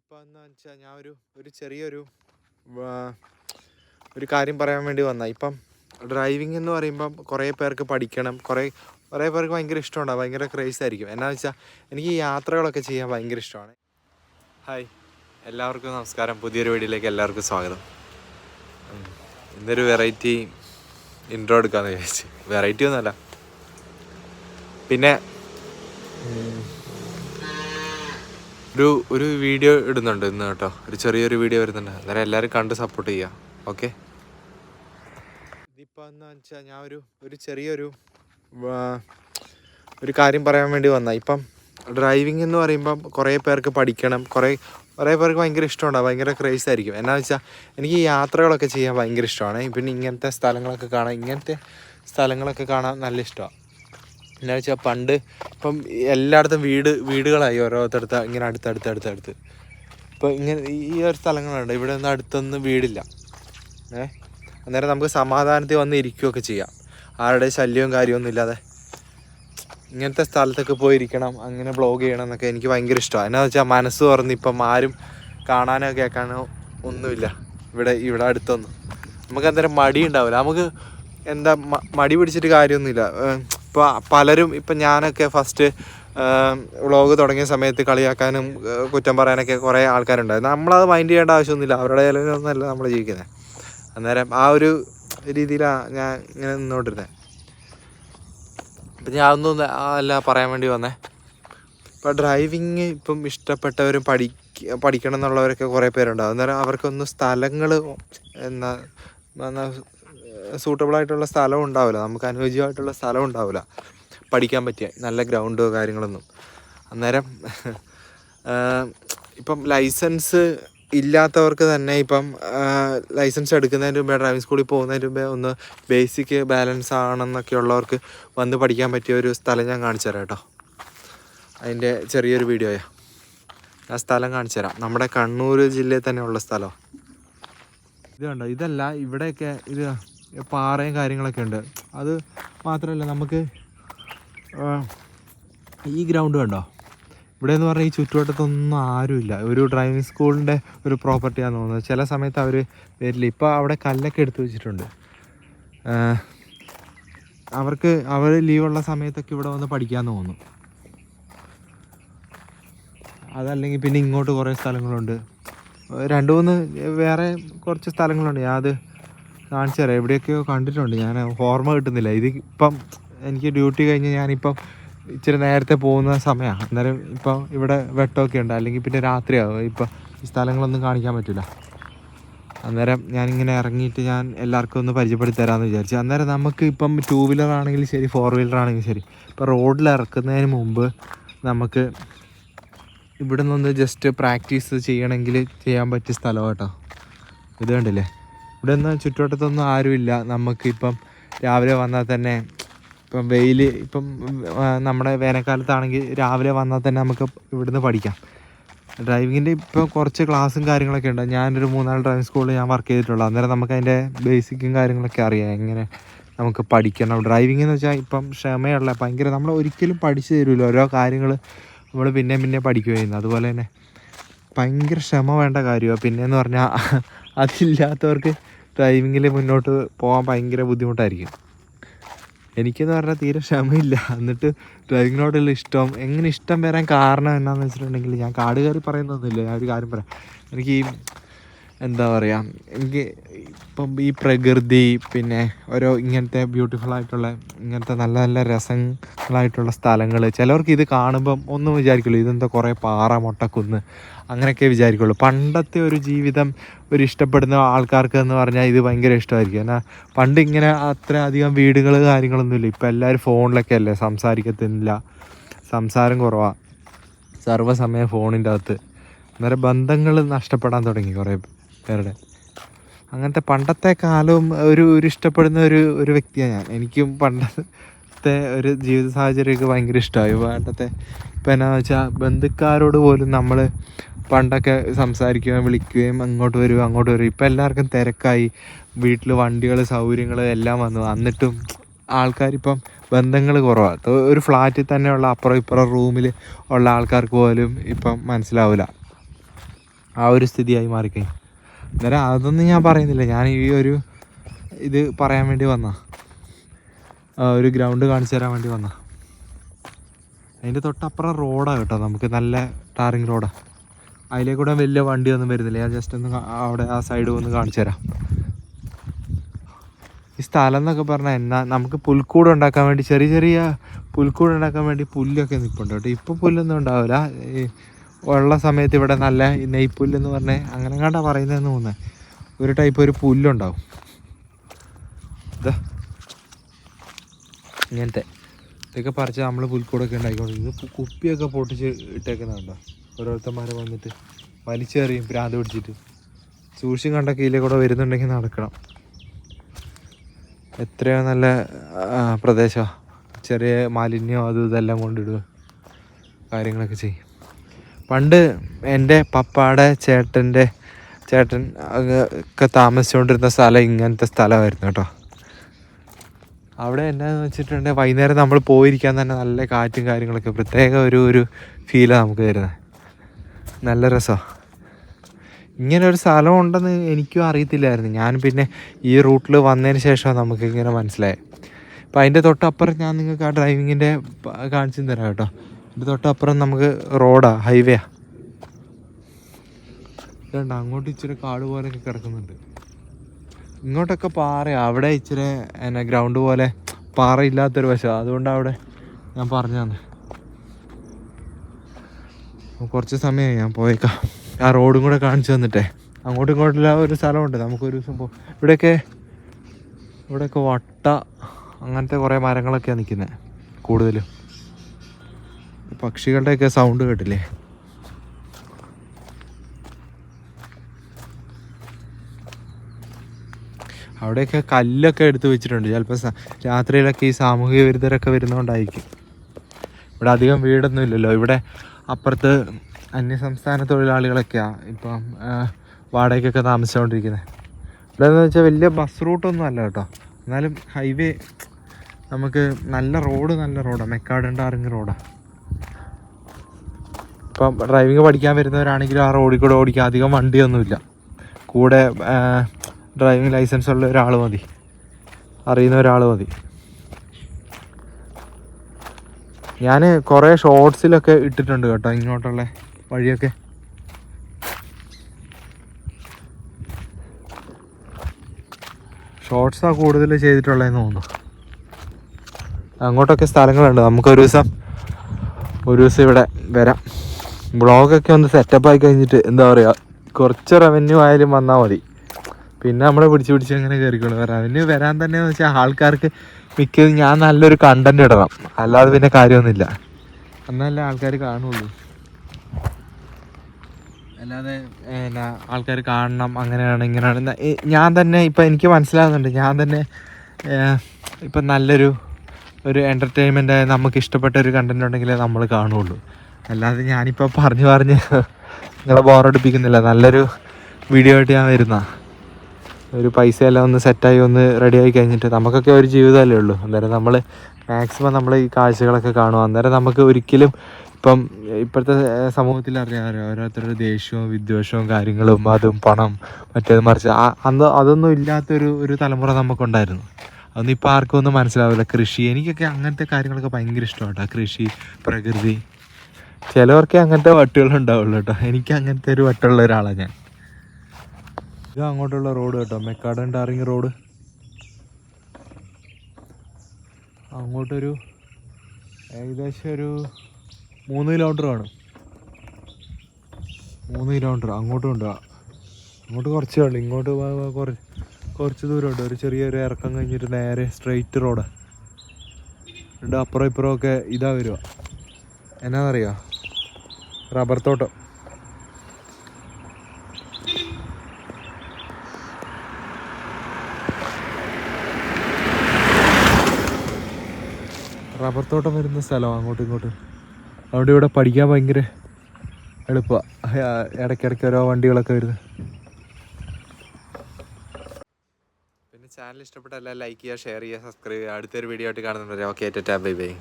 ഇതിപ്പോൾ എന്ന് വെച്ചാൽ ഞാൻ ഒരു ഒരു ചെറിയൊരു ഒരു കാര്യം പറയാൻ വേണ്ടി വന്ന. ഇപ്പം ഡ്രൈവിംഗ് എന്ന് പറയുമ്പം കുറേ പേർക്ക് പഠിക്കണം. കുറേ കുറേ പേർക്ക് ഭയങ്കര ഇഷ്ടമാണ് ഭയങ്കര ക്രേസ് ആയിരിക്കും. എന്നാന്ന് വെച്ചാൽ എനിക്ക് യാത്രകളൊക്കെ ചെയ്യാൻ ഭയങ്കര ഇഷ്ടമാണ് ഹായ് എല്ലാവർക്കും നമസ്കാരം. പുതിയൊരു വീഡിയോയിലേക്ക് എല്ലാവർക്കും സ്വാഗതം. ഇന്നൊരു വെറൈറ്റി ഇൻട്രോ എടുക്കാമെന്ന് വിചാരിച്ചു. വെറൈറ്റി ഒന്നുമല്ല. പിന്നെ ഒരു ഒരു വീഡിയോ ഇടുന്നുണ്ട് ഇന്ന് കേട്ടോ. ഒരു ചെറിയൊരു വീഡിയോ വരുന്നുണ്ട്. അന്നേരം എല്ലാവരും കണ്ട് സപ്പോർട്ട് ചെയ്യുക ഓക്കെ ഇതിപ്പോൾ എന്ന് വെച്ചാൽ ഞാൻ ഒരു ഒരു ചെറിയൊരു ഒരു കാര്യം പറയാൻ വേണ്ടി വന്ന. ഇപ്പം ഡ്രൈവിംഗ് എന്ന് പറയുമ്പം കുറേ പേർക്ക് പഠിക്കണം. കുറേ കുറേ പേർക്ക് ഭയങ്കര ഇഷ്ടമുണ്ടാകും ഭയങ്കര ക്രേസ് ആയിരിക്കും. എന്നാ വെച്ചാൽ എനിക്ക് യാത്രകളൊക്കെ ചെയ്യാൻ ഭയങ്കര ഇഷ്ടമാണ്. പിന്നെ ഇങ്ങനത്തെ സ്ഥലങ്ങളൊക്കെ കാണാൻ ഇങ്ങനത്തെ സ്ഥലങ്ങളൊക്കെ കാണാൻ നല്ല ഇഷ്ടമാണ് എന്നാ വെച്ചാൽ പണ്ട് ഇപ്പം എല്ലായിടത്തും വീട് വീടുകളായി ഓരോരുത്തടുത്ത് ഇങ്ങനെ അടുത്തടുത്ത് അടുത്തടുത്ത് ഇപ്പം ഇങ്ങനെ ഈ ഒരു സ്ഥലങ്ങളുണ്ട്. ഇവിടെ ഒന്നും അടുത്തൊന്നും വീടില്ല. ഏ? അന്നേരം നമുക്ക് സമാധാനത്തിൽ വന്ന് ഇരിക്കുകയൊക്കെ ചെയ്യാം. ആരുടെ ശല്യവും കാര്യമൊന്നും ഇല്ലാതെ. ഇങ്ങനത്തെ സ്ഥലത്തൊക്കെ പോയിരിക്കണം അങ്ങനെ ബ്ലോഗ് ചെയ്യണം എന്നൊക്കെ എനിക്ക് ഭയങ്കര ഇഷ്ടമാണ്. എന്നാ വെച്ചാൽ മനസ്സ് തുറന്ന് ഇപ്പം ആരും കാണാനോ കേൾക്കാനോ ഒന്നുമില്ല. ഇവിടെ ഇവിടെ അടുത്തൊന്നും. നമുക്ക് അന്നേരം മടി ഉണ്ടാവില്ല നമുക്ക് എന്താ മടി പിടിച്ചിട്ട് കാര്യമൊന്നുമില്ല. ഇപ്പോൾ പലരും ഇപ്പം ഞാനൊക്കെ ഫസ്റ്റ് വ്ളോഗ് തുടങ്ങിയ സമയത്ത് കളിയാക്കാനും കുറ്റം പറയാനൊക്കെ കുറേ ആൾക്കാരുണ്ടായിരുന്നു. നമ്മളത് മൈൻഡ് ചെയ്യേണ്ട ആവശ്യമൊന്നുമില്ല. അവരുടെ ഇലയിലൊന്നുമല്ല നമ്മൾ ജീവിക്കുന്നത് അന്നേരം ആ ഒരു രീതിയിലാണ് ഞാൻ ഇങ്ങനെ നിന്നോണ്ടിരുന്നത് അപ്പം ഞാൻ ഒന്നും അല്ല പറയാൻ വേണ്ടി വന്നേ. ഇപ്പം ഡ്രൈവിങ് ഇപ്പം ഇഷ്ടപ്പെട്ടവരും പഠി പഠിക്കണം എന്നുള്ളവരൊക്കെ കുറേ പേരുണ്ടാവും. അന്നേരം അവർക്കൊന്ന് സ്ഥലങ്ങൾ എന്നാ സൂട്ടബിൾ ആയിട്ടുള്ള സ്ഥലം ഉണ്ടാവില്ല. നമുക്ക് അനുയോജ്യമായിട്ടുള്ള സ്ഥലം ഉണ്ടാവില്ല. പഠിക്കാൻ പറ്റിയ നല്ല ഗ്രൗണ്ടോ കാര്യങ്ങളൊന്നും. അന്നേരം ഇപ്പം ലൈസൻസ് ഇല്ലാത്തവർക്ക് തന്നെ ഇപ്പം ലൈസൻസ് എടുക്കുന്നതിന് മുമ്പേ ഡ്രൈവിംഗ് സ്കൂളിൽ പോകുന്നതിന് മുമ്പേ ഒന്ന് ബേസിക് ബാലൻസ് ആണെന്നൊക്കെ ഉള്ളവർക്ക് വന്ന് പഠിക്കാൻ പറ്റിയ ഒരു സ്ഥലം ഞാൻ കാണിച്ചു തരാം കേട്ടോ. അതിന്റെ ചെറിയൊരു വീഡിയോയാ ആ സ്ഥലം കാണിച്ചു തരാം. നമ്മുടെ കണ്ണൂർ ജില്ലയിൽ തന്നെ ഉള്ള സ്ഥലം. ഇത് കണ്ടോ? ഇതല്ല ഇവിടെയൊക്കെ ഇത് പാറയും കാര്യങ്ങളൊക്കെ ഉണ്ട്. അത് മാത്രമല്ല നമുക്ക് ഈ ഗ്രൗണ്ട് കണ്ടോ? ഇവിടെ എന്ന് പറഞ്ഞാൽ ഈ ചുറ്റുവട്ടത്തൊന്നും ആരുമില്ല. ഒരു ഡ്രൈവിംഗ് സ്കൂളിന്റെ ഒരു പ്രോപ്പർട്ടിയാണെന്ന് തോന്നുന്നത് ചില സമയത്ത് അവർ വരില്ല. ഇപ്പോൾ അവിടെ കല്ലൊക്കെ എടുത്തു വെച്ചിട്ടുണ്ട്. അവർക്ക് അവർ ലീവുള്ള സമയത്തൊക്കെ ഇവിടെ വന്ന് പഠിക്കാമെന്ന് തോന്നുന്നു. അതല്ലെങ്കിൽ പിന്നെ ഇങ്ങോട്ട് കുറേ സ്ഥലങ്ങളുണ്ട്. രണ്ട് മൂന്ന് വേറെ കുറച്ച് സ്ഥലങ്ങളുണ്ട്. അത് കാണിച്ചു തരാം എവിടെയൊക്കെയോ കണ്ടിട്ടുണ്ട്. ഞാൻ ഓർമ്മ കിട്ടുന്നില്ല. ഇത് ഇപ്പം എനിക്ക് ഡ്യൂട്ടി കഴിഞ്ഞ് ഞാനിപ്പം ഇച്ചിരി നേരത്തെ പോകുന്ന സമയമാണ് അന്നേരം ഇപ്പം ഇവിടെ വെട്ടമൊക്കെ ഉണ്ട്. അല്ലെങ്കിൽ പിന്നെ രാത്രിയാകും ഇപ്പം ഈ സ്ഥലങ്ങളൊന്നും കാണിക്കാൻ പറ്റില്ല. അന്നേരം ഞാനിങ്ങനെ ഇറങ്ങിയിട്ട് ഞാൻ എല്ലാവർക്കും ഒന്ന് പരിചയപ്പെടുത്തി തരാമെന്ന് വിചാരിച്ചു. അന്നേരം നമുക്ക് ഇപ്പം ടൂ വീലർ ആണെങ്കിലും ശരി ഫോർ വീലർ ആണെങ്കിലും ശരി. ഇപ്പം റോഡിൽ ഇറക്കുന്നതിന് മുമ്പ് നമുക്ക് ഇവിടെ നിന്ന് ജസ്റ്റ് പ്രാക്ടീസ് ചെയ്യണമെങ്കിൽ ചെയ്യാൻ പറ്റിയ സ്ഥലം കേട്ടോ ഇത് കണ്ടില്ലേ? ഇവിടെ നിന്ന് ചുറ്റുവട്ടത്തൊന്നും ആരുമില്ല. നമുക്കിപ്പം രാവിലെ വന്നാൽ തന്നെ ഇപ്പം വെയിൽ ഇപ്പം നമ്മുടെ വേനൽക്കാലത്താണെങ്കിൽ രാവിലെ വന്നാൽ തന്നെ നമുക്ക് ഇവിടുന്ന് പഠിക്കാം. ഡ്രൈവിങ്ങിന്റെ ഇപ്പോൾ കുറച്ച് ക്ലാസ്സും കാര്യങ്ങളൊക്കെ ഉണ്ട്. ഞാനൊരു മൂന്നാൽ ഡ്രൈവിംഗ് സ്കൂളിൽ ഞാൻ വർക്ക് ചെയ്തിട്ടുള്ളൂ. അന്നേരം നമുക്ക് അതിന്റെ ബേസിക്കും കാര്യങ്ങളൊക്കെ അറിയാം. എങ്ങനെ നമുക്ക് പഠിക്കണം. ഡ്രൈവിംഗ് എന്ന് വെച്ചാൽ ഇപ്പം ക്ഷമയുള്ള ഭയങ്കര നമ്മൾ ഒരിക്കലും പഠിച്ചു തരില്ല ഓരോ കാര്യങ്ങൾ നമ്മൾ പിന്നെ പിന്നെ പഠിക്കുകയും ചെയ്യുന്നു അതുപോലെ തന്നെ ഭയങ്കര ക്ഷമ വേണ്ട കാര്യമാണ്. പിന്നെയെന്ന് പറഞ്ഞാൽ അതില്ലാത്തവർക്ക് ഡ്രൈവിങ്ങിൽ മുന്നോട്ട് പോകാൻ ഭയങ്കര ബുദ്ധിമുട്ടായിരിക്കും. എനിക്കെന്ന് പറഞ്ഞാൽ തീരെ ക്ഷമയില്ല. എന്നിട്ട് ഡ്രൈവിങ്ങിനോടുള്ള ഇഷ്ടം എങ്ങനെ ഇഷ്ടം വരാൻ കാരണം എന്നാന്ന് വെച്ചിട്ടുണ്ടെങ്കിൽ ഞാൻ കാട് കയറി പറയുന്നൊന്നുമില്ല. ഞാൻ ഒരു കാര്യം പറയാം. എനിക്ക് ഈ എന്താ പറയുക എനിക്ക് ഇപ്പം ഈ പ്രകൃതി പിന്നെ ഓരോ ഇങ്ങനത്തെ ബ്യൂട്ടിഫുൾ ആയിട്ടുള്ള ഇങ്ങനത്തെ നല്ല നല്ല രസങ്ങളായിട്ടുള്ള സ്ഥലങ്ങൾ ചിലവർക്ക് ഇത് കാണുമ്പം ഒന്നും വിചാരിക്കില്ല ഇതെന്താ കുറേ പാറ മുട്ടക്കുന്ന് അങ്ങനെയൊക്കെ വിചാരിക്കുള്ളൂ. പണ്ടത്തെ ഒരു ജീവിതം ഒരു ഇഷ്ടപ്പെടുന്ന ആൾക്കാർക്ക് എന്ന് പറഞ്ഞാൽ ഇത് ഭയങ്കര ഇഷ്ടമായിരിക്കും. എന്നാൽ പണ്ട് ഇങ്ങനെ അത്ര അധികം വീടുകൾ കാര്യങ്ങളൊന്നുമില്ല. ഇപ്പം എല്ലാവരും ഫോണിലൊക്കെ അല്ലേ സംസാരിക്കത്തില്ല സംസാരം കുറവാണ് സർവസമയം ഫോണിന്റെ അകത്ത്. അന്നേരം ബന്ധങ്ങൾ നഷ്ടപ്പെടാൻ തുടങ്ങി കുറേ പേരുടെ അങ്ങനത്തെ പണ്ടത്തെ കാലവും ഒരു ഒരു ഇഷ്ടപ്പെടുന്ന ഒരു ഒരു വ്യക്തിയാണ് ഞാൻ. എനിക്കും പണ്ടത്തെ ഒരു ജീവിത സാഹചര്യമൊക്കെ ഭയങ്കര ഇഷ്ടമായി പണ്ടത്തെ ഇപ്പം എന്നാന്ന് വെച്ചാൽ ബന്ധുക്കാരോട് പോലും നമ്മൾ പണ്ടൊക്കെ സംസാരിക്കുകയും വിളിക്കുകയും അങ്ങോട്ട് വരും അങ്ങോട്ട് വരും ഇപ്പം എല്ലാവർക്കും തിരക്കായി. വീട്ടിൽ വണ്ടികൾ സൗകര്യങ്ങൾ എല്ലാം വന്നു. എന്നിട്ടും ആൾക്കാരിപ്പം ബന്ധങ്ങൾ കുറവാണ് ഒരു ഫ്ലാറ്റിൽ തന്നെയുള്ള അപ്പുറം ഇപ്പുറം റൂമിൽ ഉള്ള ആൾക്കാർക്ക് പോലും ഇപ്പം മനസ്സിലാവില്ല ആ ഒരു സ്ഥിതിയായി മാറിക്കഴിഞ്ഞു. അന്നേരം അതൊന്നും ഞാൻ പറയുന്നില്ല. ഞാൻ ഈ ഒരു ഇത് പറയാൻ വേണ്ടി വന്ന. ഒരു ഗ്രൗണ്ട് കാണിച്ചു തരാൻ വേണ്ടി വന്ന. അതിന്റെ തൊട്ടപ്പുറം റോഡാണ് കേട്ടോ നമുക്ക് നല്ല ടാറിങ് റോഡാണ് അതിലേക്കൂടെ വലിയ വണ്ടിയൊന്നും വരുന്നില്ല. ഞാൻ ജസ്റ്റ് ഒന്ന് അവിടെ ആ സൈഡ് ഒന്ന് കാണിച്ചു തരാം. ഈ സ്ഥലം എന്നൊക്കെ പറഞ്ഞാൽ എന്നാ നമുക്ക് പുൽക്കൂട് ഉണ്ടാക്കാൻ വേണ്ടി ചെറിയ ചെറിയ പുൽക്കൂട് ഉണ്ടാക്കാൻ വേണ്ടി പുല്ലൊക്കെ നിൽപ്പുണ്ട് കേട്ടോ. ഇപ്പോൾ പുല്ലൊന്നും ഉണ്ടാവില്ല. ഉള്ള സമയത്ത് ഇവിടെ നല്ല നെയ്പ്പുല്ലെന്ന് പറഞ്ഞ് അങ്ങനെ കണ്ടാ പറയുന്നതെന്ന് തോന്നുന്നത് ഒരു ടൈപ്പ് ഒരു പുല്ലുണ്ടാവും. ഇതാ ഇങ്ങനത്തെ. ഇതൊക്കെ പറിച്ച് നമ്മൾ പുൽക്കൂടൊക്കെ ഉണ്ടാക്കിക്കൊണ്ടിരിക്കും കുപ്പിയൊക്കെ പൊട്ടിച്ച് ഇട്ടേക്കുന്നുണ്ടോ ഓരോരുത്തന്മാർ വന്നിട്ട് വലിച്ചെറിയും പ്രാന്ത് പിടിച്ചിട്ട്. സൂക്ഷിച്ചും കണ്ട ഇതിലെ കൂടെ വരുന്നുണ്ടെങ്കിൽ നടക്കണം. എത്രയോ നല്ല പ്രദേശമാണ് ചെറിയ മാലിന്യം അതും ഇതെല്ലാം കൊണ്ടിടുക കാര്യങ്ങളൊക്കെ ചെയ്യും. പണ്ട് എന്റെ പപ്പാടെ ചേട്ടന്റെ ചേട്ടൻ ഒക്കെ താമസിച്ചുകൊണ്ടിരുന്ന സ്ഥലം ഇങ്ങനത്തെ സ്ഥലമായിരുന്നു കേട്ടോ. അവിടെ എന്നാന്ന് വെച്ചിട്ടുണ്ടെങ്കിൽ വൈകുന്നേരം നമ്മൾ പോയിരിക്കാൻ തന്നെ നല്ല കാറ്റും കാര്യങ്ങളൊക്കെ പ്രത്യേക ഒരു ഒരു ഫീലാണ് നമുക്ക് തരുന്നത് നല്ല രസമാണ് ഇങ്ങനെ ഒരു സ്ഥലം ഉണ്ടെന്ന് എനിക്കും അറിയത്തില്ലായിരുന്നു. ഞാൻ പിന്നെ ഈ റൂട്ടിൽ വന്നതിന് ശേഷം നമുക്ക് ഇങ്ങനെ മനസ്സിലായി. അപ്പം അതിന്റെ തൊട്ടപ്പുറം ഞാൻ നിങ്ങൾക്ക് ആ ഡ്രൈവിങ്ങിന്റെ കാണിച്ചു തരാം കേട്ടോ. അതിന്റെ തൊട്ടപ്പുറം നമുക്ക് റോഡാ ഹൈവേയാ ഇതുണ്ട് അങ്ങോട്ട് ഇച്ചിരി കാട് പോലെയൊക്കെ കിടക്കുന്നുണ്ട്. ഇങ്ങോട്ടൊക്കെ പാറയാണ് അവിടെ ഇച്ചിരി എന്നാ ഗ്രൗണ്ട് പോലെ പാറ ഇല്ലാത്തൊരു വശം അതുകൊണ്ട് അവിടെ ഞാൻ പറഞ്ഞു തന്നെ കുറച്ച് സമയമായി ഞാൻ പോയേക്കാം. ആ റോഡും കൂടെ കാണിച്ചു തന്നിട്ടേ. അങ്ങോട്ടും ഇങ്ങോട്ടുള്ള ഒരു സ്ഥലമുണ്ട്. നമുക്കൊരു ദിവസം പോ ഇവിടെയൊക്കെ ഇവിടെയൊക്കെ വട്ട അങ്ങനത്തെ കുറേ മരങ്ങളൊക്കെയാണ് നിൽക്കുന്നത് കൂടുതലും. പക്ഷികളുടെയൊക്കെ സൗണ്ട് കേട്ടില്ലേ? അവിടെയൊക്കെ കല്ലൊക്കെ എടുത്ത് വെച്ചിട്ടുണ്ട്. ചിലപ്പോൾ രാത്രിയിലൊക്കെ ഈ സാമൂഹിക വിരുദ്ധരൊക്കെ വരുന്നതുകൊണ്ടായിരിക്കും ഇവിടെ അധികം വീടൊന്നും ഇല്ലല്ലോ. ഇവിടെ അപ്പുറത്ത് അന്യസംസ്ഥാന തൊഴിലാളികളൊക്കെയാണ് ഇപ്പം വാടകയ്ക്കൊക്കെ താമസിച്ചുകൊണ്ടിരിക്കുന്നത് ഇവിടെ എന്ന് വെച്ചാൽ വലിയ ബസ് റൂട്ടൊന്നും അല്ല കേട്ടോ. എന്നാലും ഹൈവേ നമുക്ക് നല്ല റോഡ് നല്ല റോഡാണ് മെക്കാടുണ്ട് അറിഞ്ഞ റോഡാണ് ഇപ്പം ഡ്രൈവിംഗ് പഠിക്കാൻ വരുന്നവരാണെങ്കിലും ആ റോഡിൽ കൂടെ ഓടിക്കുക അധികം വണ്ടിയൊന്നുമില്ല. കൂടെ ഡ്രൈവിംഗ് ലൈസൻസ് ഉള്ള ഒരാൾ മതി. അറിയുന്ന ഒരാൾ മതി. ഞാൻ കുറേ ഷോർട്സിലൊക്കെ ഇട്ടിട്ടുണ്ട് കേട്ടോ ഇങ്ങോട്ടുള്ള വഴിയൊക്കെ. ഷോർട്സാണ് കൂടുതൽ ചെയ്തിട്ടുള്ളതെന്ന് തോന്നുന്നു. അങ്ങോട്ടൊക്കെ സ്ഥലങ്ങളുണ്ട്. നമുക്കൊരു ദിവസം ഒരു ദിവസം ഇവിടെ വരാം. ബ്ലോഗൊക്കെ ഒന്ന് സെറ്റപ്പ് ആയി കഴിഞ്ഞിട്ട് എന്താ പറയുക കുറച്ച് റവന്യൂ ആയാലും വന്നാൽ മതി. പിന്നെ നമ്മളെ പിടിച്ച് പിടിച്ച് അങ്ങനെ കയറിക്കോളും റവന്യൂ വരാൻ തന്നെ വെച്ചാൽ ആൾക്കാർക്ക് മിക്കതും ഞാൻ നല്ലൊരു കണ്ടന്റ് ഇടണം. അല്ലാതെ പിന്നെ കാര്യമൊന്നുമില്ല. എന്നാലേ ആൾക്കാർ കാണുള്ളൂ. അല്ലാതെ എന്നാ ആൾക്കാർ കാണണം അങ്ങനെയാണ് ഇങ്ങനെയാണ്. ഞാൻ തന്നെ ഇപ്പം എനിക്ക് മനസ്സിലാകുന്നുണ്ട് ഞാൻ തന്നെ ഇപ്പം നല്ലൊരു ഒരു എന്റർടൈൻമെന്റ് നമുക്ക് ഇഷ്ടപ്പെട്ട ഒരു കണ്ടന്റ് ഉണ്ടെങ്കിലേ നമ്മൾ കാണുള്ളൂ. അല്ലാതെ ഞാനിപ്പോൾ പറഞ്ഞു പറഞ്ഞ് നിങ്ങളെ ബോറടിപ്പിക്കുന്നില്ല നല്ലൊരു വീഡിയോ ആയിട്ട് ഞാൻ വരുന്ന. ഒരു പൈസ എല്ലാം ഒന്ന് സെറ്റായി ഒന്ന് റെഡിയായി കഴിഞ്ഞിട്ട് നമുക്കൊക്കെ ഒരു ജീവിതമല്ലേ ഉള്ളൂ. അന്നേരം നമ്മൾ മാക്സിമം നമ്മൾ ഈ കാഴ്ചകളൊക്കെ കാണുക. അന്നേരം നമുക്ക് ഒരിക്കലും ഇപ്പം ഇപ്പോഴത്തെ സമൂഹത്തിൽ അറിയാമല്ലോ ഓരോരുത്തരുടെ ദേഷ്യവും വിദ്വേഷവും കാര്യങ്ങളും അതും പണം മറ്റേത് മറിച്ച്. അന്ന് അതൊന്നും ഇല്ലാത്തൊരു ഒരു തലമുറ നമുക്കുണ്ടായിരുന്നു. അതൊന്നും ഇപ്പോൾ ആർക്കും ഒന്നും മനസ്സിലാവില്ല. കൃഷി എനിക്കൊക്കെ അങ്ങനത്തെ കാര്യങ്ങളൊക്കെ ഭയങ്കര ഇഷ്ടമാണ് കൃഷി പ്രകൃതി ചിലവർക്കേ അങ്ങനത്തെ വട്ടുകൾ ഉണ്ടാവുള്ളൂ കേട്ടോ. എനിക്ക് അങ്ങനത്തെ ഒരു വട്ടുള്ള ഒരാളാണ് ഞാൻ. ഇത് അങ്ങോട്ടുള്ള റോഡ് കേട്ടോ. Macadam tarring road. അങ്ങോട്ടൊരു ഏകദേശം ഒരു മൂന്ന് കിലോമീറ്റർ കാണും മൂന്ന് കിലോമീറ്റർ അങ്ങോട്ടും ഉണ്ട്. അങ്ങോട്ട് കുറച്ചേ ഉള്ളൂ. ഇങ്ങോട്ട് കുറച്ച് കുറച്ച് ദൂരമുണ്ട്. ഒരു ചെറിയൊരു ഇറക്കം കഴിഞ്ഞിട്ട് നേരെ സ്ട്രെയിറ്റ് റോഡ് എന്നിട്ട് അപ്പുറം ഇപ്പുറമൊക്കെ ഇതാ വരുക. എന്നാന്നറിയോ? റബ്ബർ തോട്ടം. റബ്ബർ തോട്ടം വരുന്ന സ്ഥലമാണ് അങ്ങോട്ടും ഇങ്ങോട്ടും. അതുകൊണ്ട് ഇവിടെ പഠിക്കാൻ ഭയങ്കര എളുപ്പമാണ് ഇടയ്ക്കിടയ്ക്ക് ഓരോ വണ്ടികളൊക്കെ വരുന്നത്. പിന്നെ ചാനൽ ഇഷ്ടപ്പെട്ടല്ല ലൈക്ക് ചെയ്യുക ഷെയർ ചെയ്യുക സബ്സ്ക്രൈബ് ചെയ്യുക. അടുത്തൊരു വീഡിയോ ആയിട്ട് കാണുന്നുണ്ട് ഓക്കെ ടാ ബൈ ബൈ